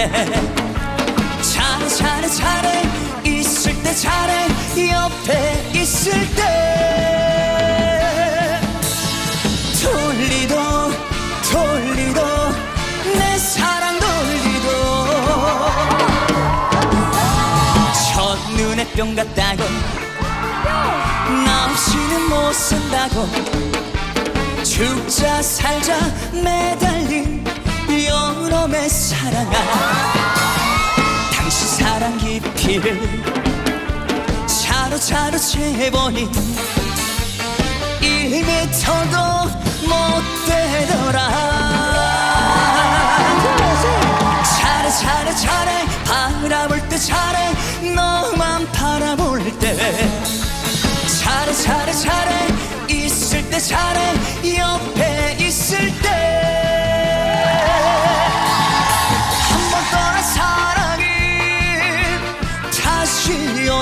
때 잘해 잘해 잘해. 있을 때 잘해. 옆에 있을 때 돌리도 돌리도. 내 사랑 돌리도. 첫눈에 뿅 갔다고. 나 없이는 못 산다고. 죽자 살자 매달린 여름의 사랑아 당신 사랑 깊이를 차로차로 재보니 1미터도 못 되더라. 잘해 잘해 잘해 바라볼 때 잘해 너만 바라볼 때. 잘해 잘해 잘해 있을 때 잘해 옆에 있을 때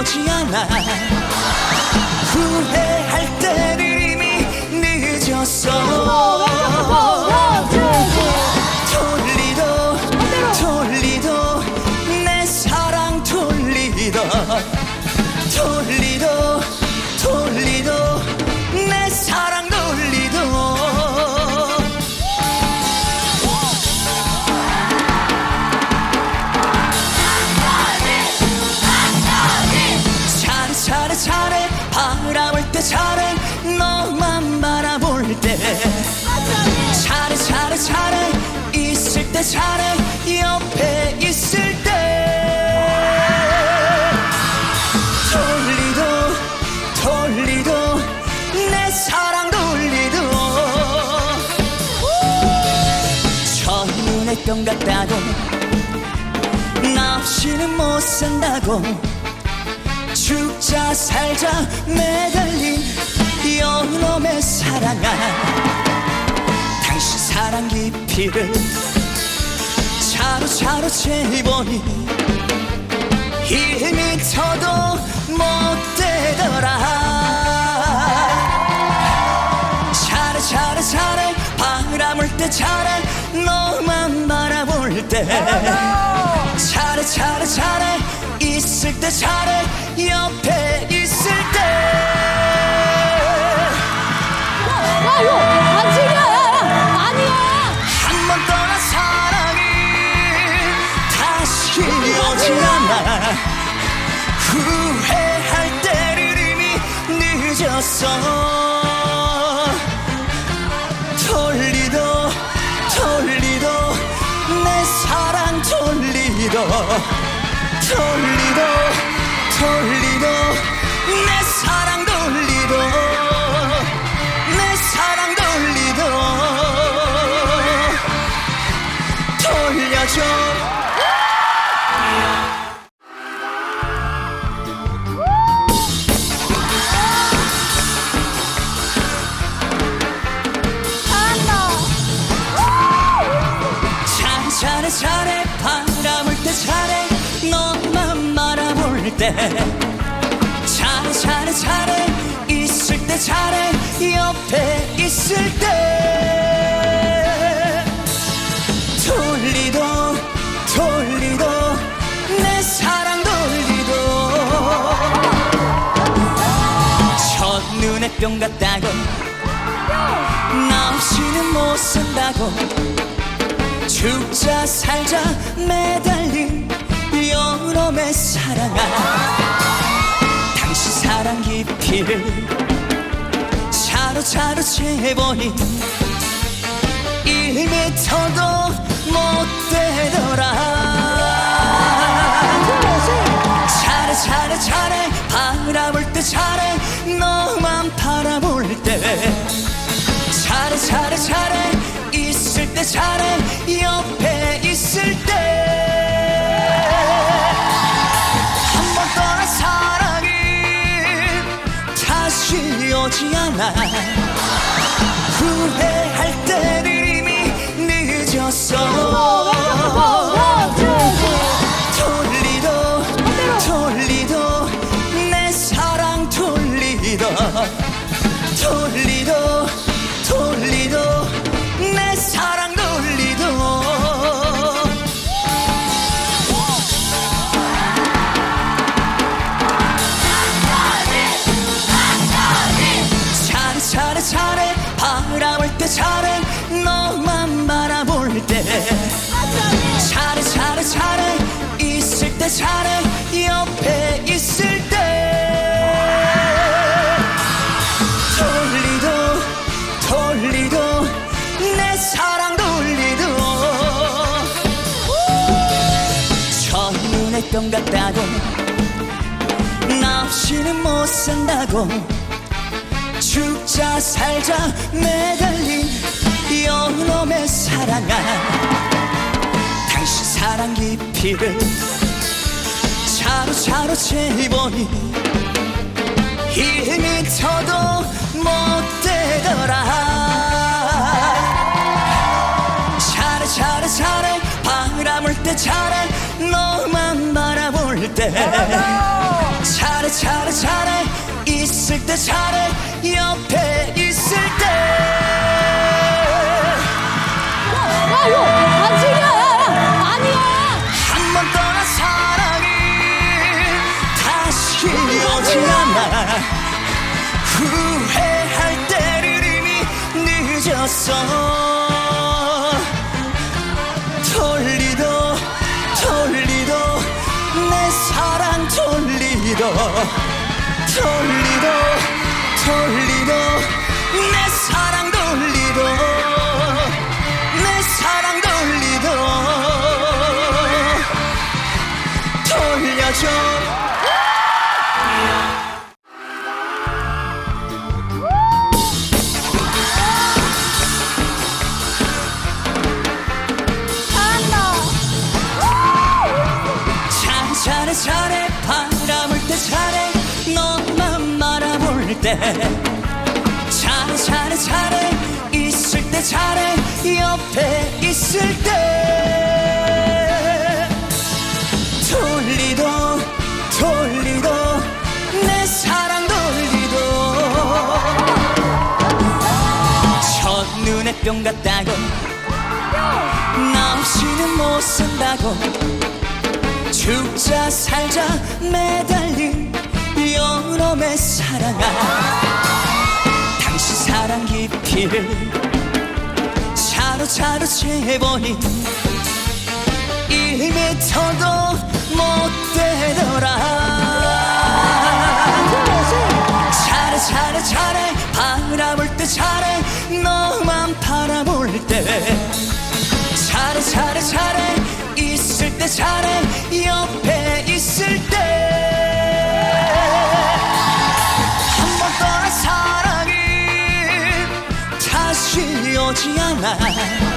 오지 않아. 후회할 뿅 갔다고. 나 없이는 못 산다고. 죽자 살자 매달린 영놈의 사랑아. 당신 사랑 깊이를 차로차로 재보니 1미터도 못 되더라. 잘해 잘해 바라볼 때 잘해 너만 바라볼 때. 잘해 잘해 잘해. 있을 때 잘해. 옆에 있을 때. 야 이거 반칙이야. 아니야. 한 번 떠난 사랑이 다시 오지 않아. 후회할 때는 이미 늦었어 돌리도 돌리도 돌리도 옆에 있을 때 돌리도 돌리도 내 사랑 돌리도. 첫눈에 뿅 갔다고 나 없이는 못 산다고. 죽자 살자 매달린 여름의 사랑아. 당신 사랑 깊이를 차로차로 재보니 1미터도 못 되더라. 잘해 잘해 잘해 바라볼 때 잘해 너만 바라볼 때. 잘해 잘해 잘해 있을 때 잘해 옆에 있을 때. 한 번 떠난 사랑이 다시 오지 않아 차례 너만 바라볼 때. 차례 차례 차례 있을 때 차례 옆에 있을 때. 돌리도 돌리도 내 사랑 돌리도. 첫눈에 똥 같다고 나 없이는 못 산다고. 죽자 살자 매달린 영놈의 사랑아. 당신 사랑 깊이를 차로차로 재보니 1미터도 못 되더라. 잘해 잘해 잘해 바라볼 때 잘해 너만 바라볼 때. 잘해 잘해 잘해 있을 때 잘해 옆에 있을 때 야, 이거 반칙이야. 야, 야. 아니야. 한 번 떠난 사랑이 다시 오지 않아 후회할 때를 이미 늦었어 돌리도 돌리도 내 사랑 돌리도 돌리도 돌리도 내 사랑 잘해 잘해 잘해. 있을 때 잘해. 옆에 있을 때. 돌리도 돌리도. 내 사랑 돌리도. 첫눈에 뿅 같다고. 나 없이는 못 산다고. 죽자 살자 매달린 영놈의 사랑아 사랑 깊이를 차로차로 재보니 1미터도 못 되더라. 잘해 잘해 잘해 바라볼 때 잘해 너만 바라볼 때. 잘해 잘해 잘해 있을 때 잘해 오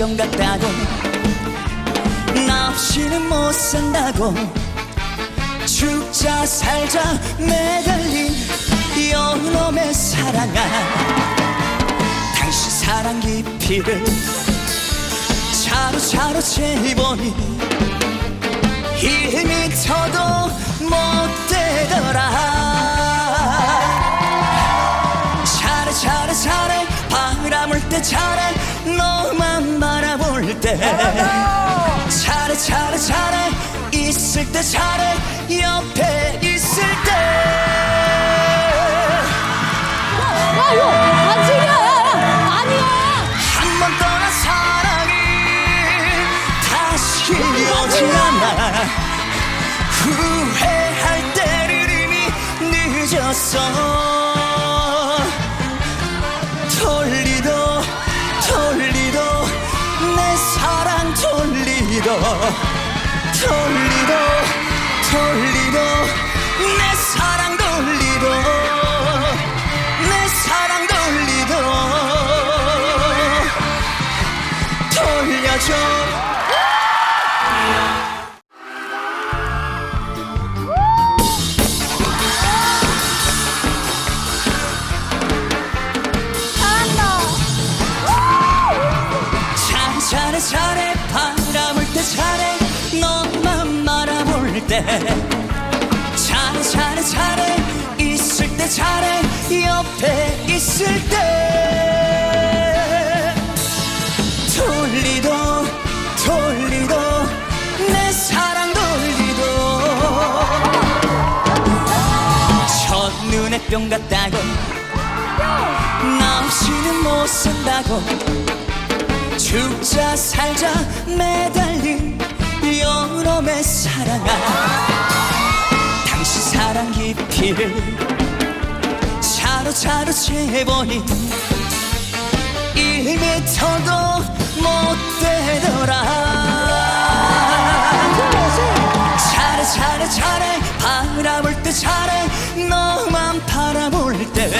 뿅 같다고. 나 없이는 못 산다고. 죽자 살자 매달린 영놈의 사랑아. 당신 사랑 깊이를 차로차로 재보니 1미터도 못 되더라. 잘해 잘해 바라볼 때 바라볼 때 잘해 잘해 잘해 있을 때 잘해 옆에 있을 때 야, 이거 반칙이야. 야. 아니야. 한 번 떠난 사랑이 다시 오지 않아 후회할 때를 이미 늦었어 잘해 잘해 잘해 있을 때 잘해 옆에 있을 때. 돌리도 돌리도 내 사랑 돌리도. 첫눈에 뿅 갔다고. 나 없이는 못 산다고. 죽자 살자 매달린 여놈의 사랑아 깊이를 차로차로 재보니 1미터도 못 되더라. 잘해 잘해 잘해 바라볼 때 잘해 너만 바라볼 때.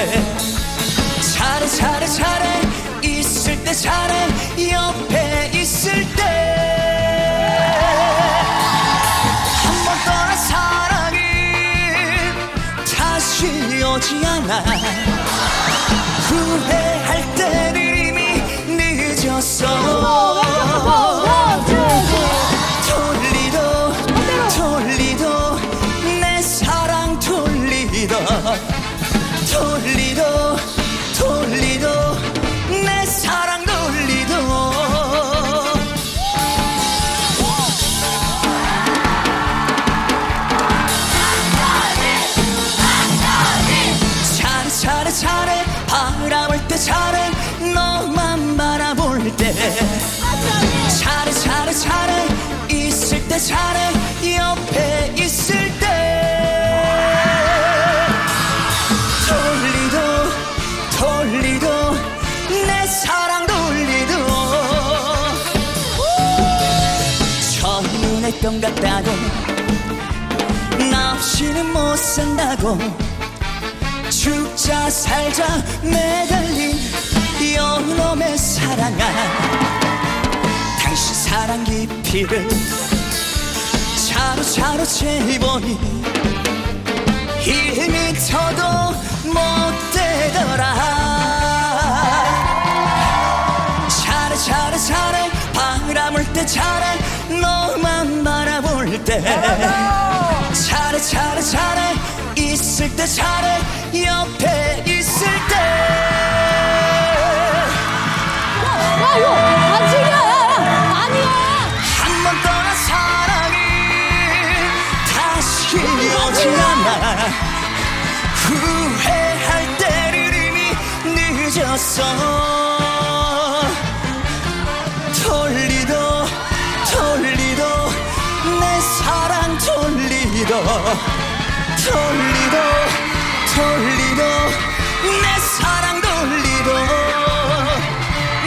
잘해 잘해 잘해 있을 때 잘해 옆에 있을 때 오지 않아. 후회할 때는 이미 늦었어 뿅 갔다고. 나 없이는 못 산다고. 죽자 살자 매달린 여놈의 사랑아. 당신 사랑 깊이를 차로차로 재보니 1미터도 못 되더라. 잘해 잘해 바라볼 때 잘해 너만 바라볼 때 잘해 잘해 잘해. 있을 때 잘해. 옆에 있을 때. 야 이거 반칙이야. 야야 아니야. 한 번 떠난 사랑이 다시 오지 않아. 후회할 때는 이미 늦었어 돌리도 돌리도 내 사랑 돌리도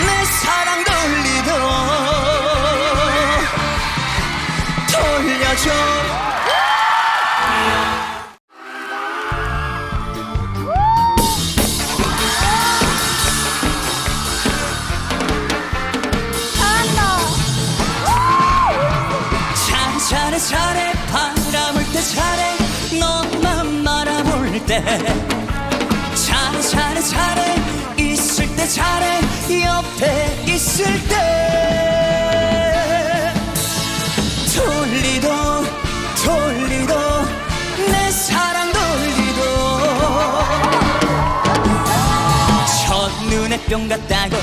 내 사랑 돌리도. 돌려줘 눈에 뿅 갔다고.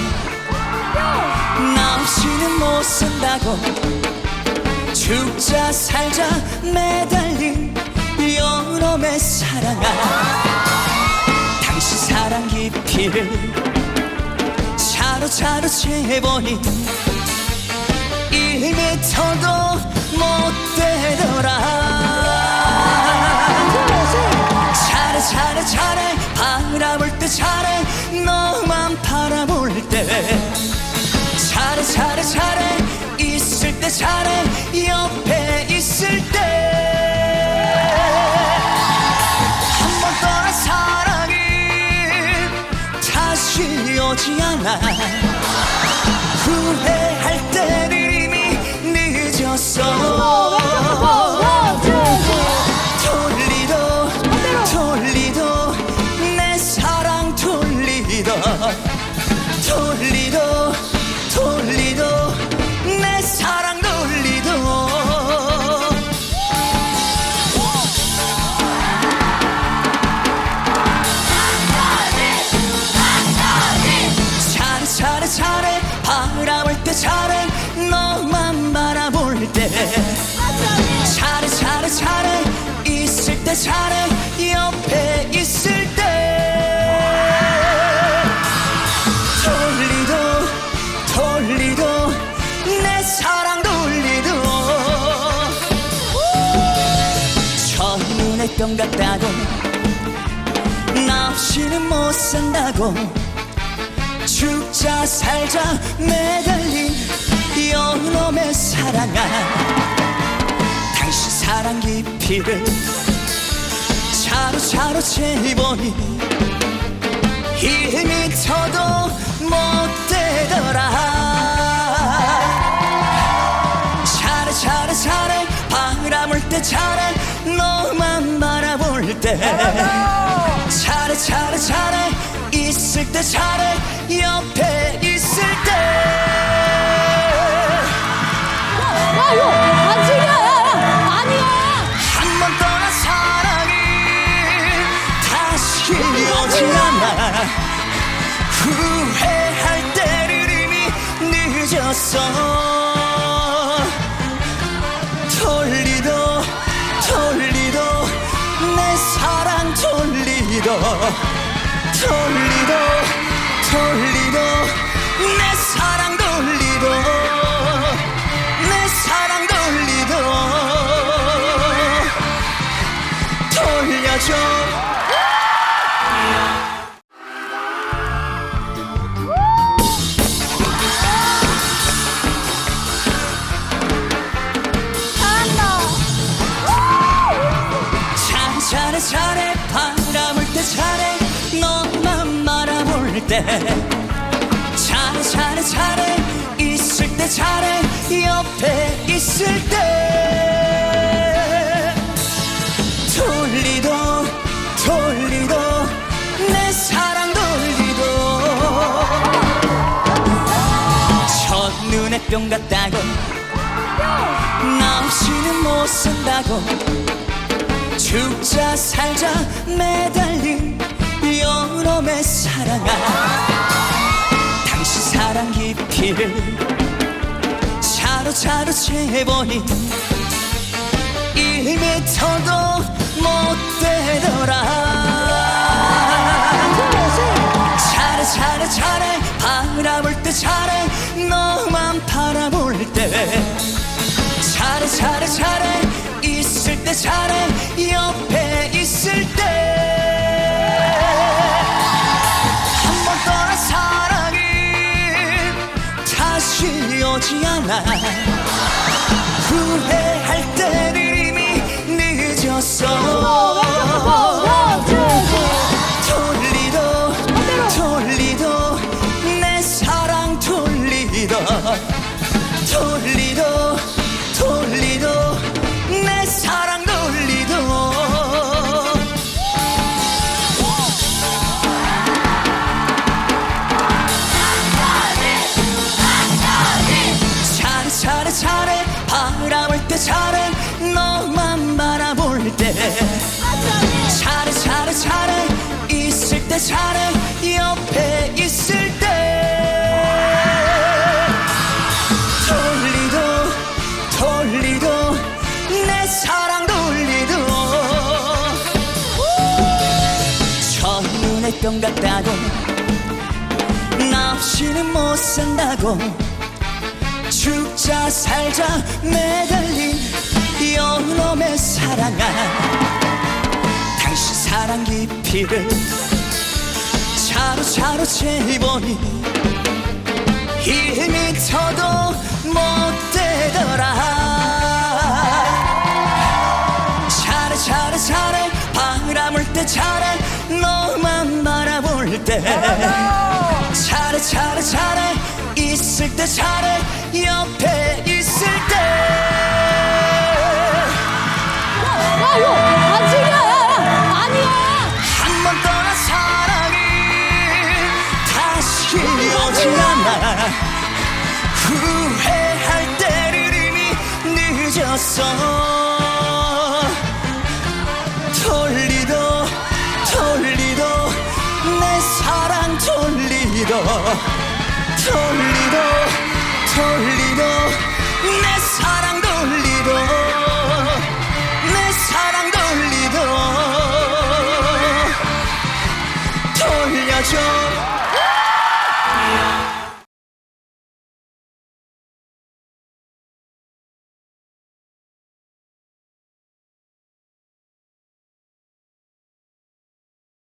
나 없이는 못 산다고. 죽자 살자 매달린 여놈의 사랑아. 당신 사랑 깊이를 차로차로 재보니 1미터도 못 되더라 잘해 잘해 잘해 바라볼 때 잘해 너만 바라볼 때. 잘해 잘해 잘해 있을 때 잘해 옆에 있을 때. 한 번 떠난 사랑이 다시 오지 않아 때 잘해 옆에 있을 때 돌리도 돌리도 내 사랑 돌리도. 첫눈에 뿅 같다고 나 없이는 못 산다고 죽자 살자 매달린 영놈의 사랑아. 당신 사랑 깊이를 차로차로 재보니 1미터도 못 되더라. 잘해 잘해 잘해 바라볼 때 잘해 너만 바라볼 때. 잘해 잘해 잘해 있을 때 잘해 옆에 있을 때. 야 이거 늦었어. 돌리도 돌리도 내 사랑 돌리도. 돌리도 돌리도 내 사랑 돌리도. 내 사랑 돌리도. 돌려줘 잘해 잘해 잘해 있을 때 잘해 옆에 있을 때. 돌리도 돌리도 내 사랑 돌리도. 첫눈에 뿅 같다고. 나 없이는 못 산다고. 죽자 살자 매달 린 영놈의 사랑아. 당신 사랑 깊이를 차로차로 재보니 1미터도 못 되더라. 잘해 잘해 잘해 바라볼 때 잘해 너만 바라볼 때. 잘해 잘해 잘해 있을 때 잘해 옆에 오 잘해 옆에 있을 때 돌리도 돌리도 내 사랑 돌리도. 첫눈에 뿅 같다고 나 없이는 못 산다고 죽자 살자 매달린 영놈의 사랑아. 당신 사랑 깊이를 차로차로 재보니 1미터도 못 되더라. 잘해 잘해 잘해 바라볼 때 잘해 너만 바라볼 때. 잘해 잘해 잘해 있을 때 잘해 옆에 있을 때. 야이 돌리도 돌리도 내 사랑